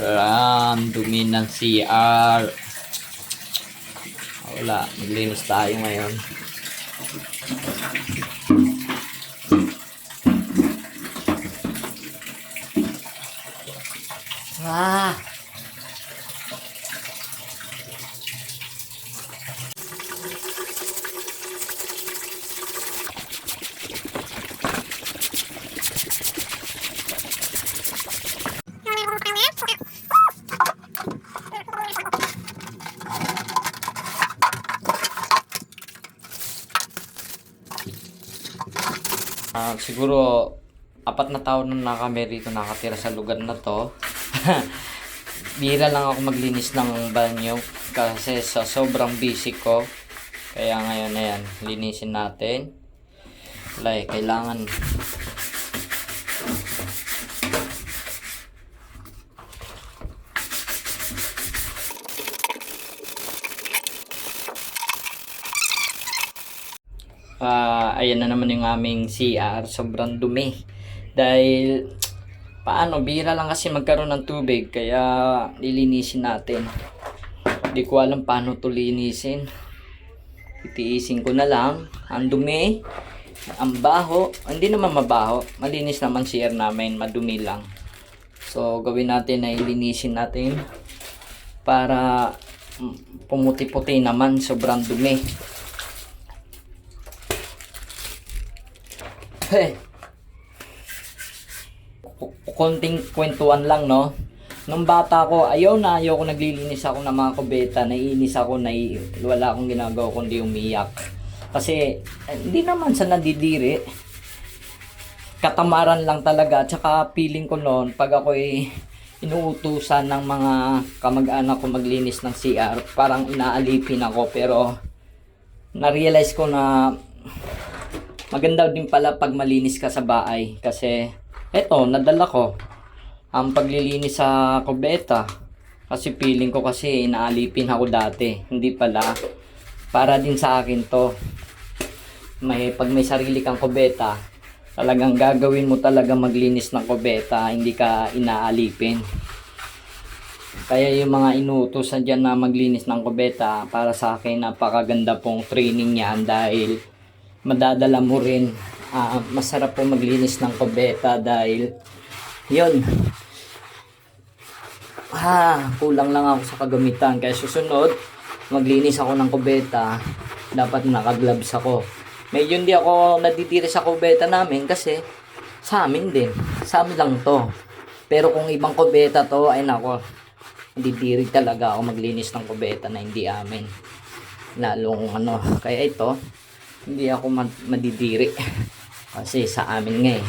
Ram, dumi ng CR. Wala, maglinis tayo ngayon. Ah! Ah, siguro apat na taon na kami rito nakatira sa lugar na to. Bira lang ako maglinis ng banyo kasi sa sobrang busy ko. Kaya ngayon na yan, linisin natin. Eh, kailangan Ah, ayan na naman yung aming CR. Sobrang dumi. Dahil, paano, bira lang kasi magkaroon ng tubig. Kaya, lilinisin natin. Hindi ko alam paano to linisin. Titiisin ko na lang. Ang dumi. Ang baho. Hindi naman mabaho. Malinis naman CR namin. Madumi lang. So, gawin natin na ilinisin natin. Para mm, pumuti-puti naman. Sobrang dumi. Konting kwentuhan lang, no? Nung bata ko, ayaw na ayaw ko naglilinis ako ng mga kubeta. Naiinis ako, nai wala akong ginagawa kundi umiyak. Kasi, eh, hindi naman sa nadidiri. Katamaran lang talaga. Tsaka feeling ko noon, pag ako'y inuutusan ng mga kamag-anak ko maglinis ng CR, parang inaalipin ako. Pero, na-realize ko na maganda din pala pag malinis ka sa bahay kasi eto nadala ko ang paglilinis sa kubeta. Kasi feeling ko kasi inaalipin ako dati hindi pala. Para din sa akin to. May pag may sarili kang kubeta talagang gagawin mo talaga maglinis ng kubeta hindi ka inaalipin. Kaya yung mga inuutosan dyan na maglinis ng kubeta para sa akin napakaganda pong training yan dahil madadala mo rin. Ah, masarap po maglinis ng kubeta dahil yun. Ah, kulang lang ako sa kagamitan. Kaya susunod maglinis ako ng kubeta dapat naka-gloves ako. Medyo hindi ako nadidiri sa kubeta namin kasi sa amin din. Sa amin lang to. Pero kung ibang kubeta to ay nako nadidiri talaga ako maglinis ng kubeta na hindi amin. Lalong ano. Kaya ito hindi ako mad- madidiri. Kasi sa amin nga eh.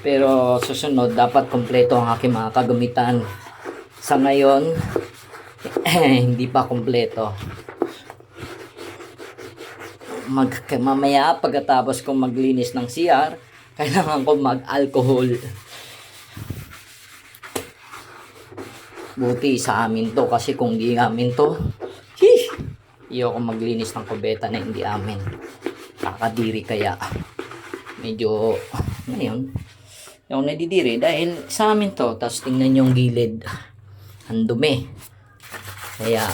Pero susunod dapat kompleto ang aking mga kagamitan. Sa ngayon hindi pa kompleto. Mag mamaya pagkatapos kong maglinis ng CR kailangan ko mag alcohol buti sa amin to kasi kung di amin to! Iyo ako maglinis ng kubeta na hindi amin. Kakadiri kaya. Medyo, ngayon, yung nadidiri dahil sa amin to. Tapos tingnan yung gilid. Ang dumi. Kaya,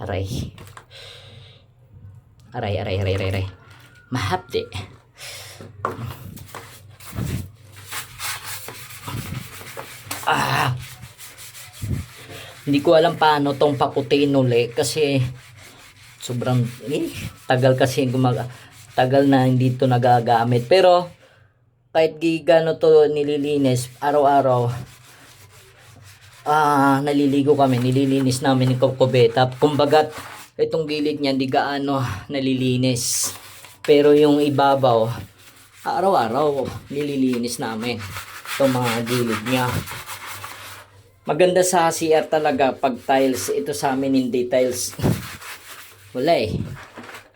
aray. Aray, aray, aray, aray, aray. Mahapdi. Ah! Hindi ko alam paano tong paputiin uli kasi sobrang eh, tagal kasi gumag tagal na hindi to nagagamit pero kahit gigano to nililinis araw-araw ah naliligo kami nililinis namin yung kubeta kumbaga itong gilid niya hindi gaano nalilinis pero yung ibabaw araw-araw nililinis namin itong mga gilid niya Maganda sa CR talaga pag tiles. Ito sa amin hindi tiles. Wala eh.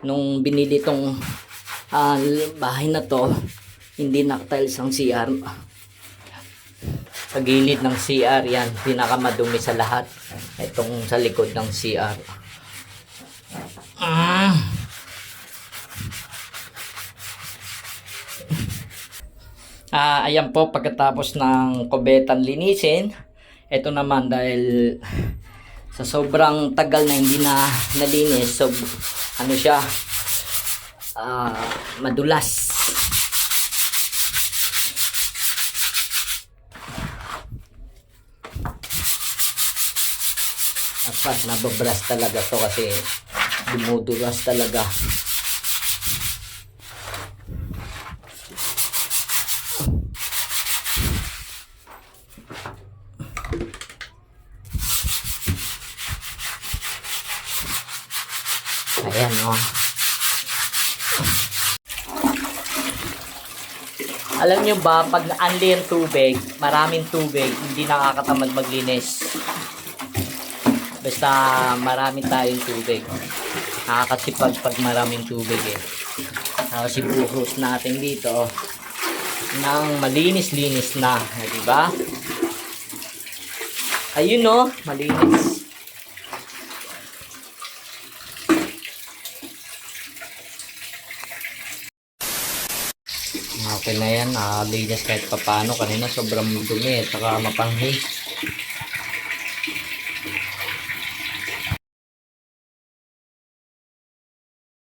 Nung binili tong ah, bahay na to, hindi na-tiles ang CR. Sa ng CR yan, pinakamadumi sa lahat. Itong sa likod ng CR. Ah. Ah, ayan po, pagkatapos ng kubetan linisin, ito naman dahil sa sobrang tagal na hindi na nalinis, so ano siya, ah, madulas. Dapat nababras talaga to kasi dumudulas talaga. Ayan oh. Alam nyo ba, pag naanli ang tubig, maraming tubig, hindi nakakatamad maglinis. Basta marami tayong tubig. Nakakasipag pag maraming tubig eh. Tapos ibuhos natin dito ng malinis-linis na. eh, Di ba? Ayun no, malinis. Okay na yan. Ah, Aligas kahit papano. Kanina sobrang dumi. At saka mapanghi.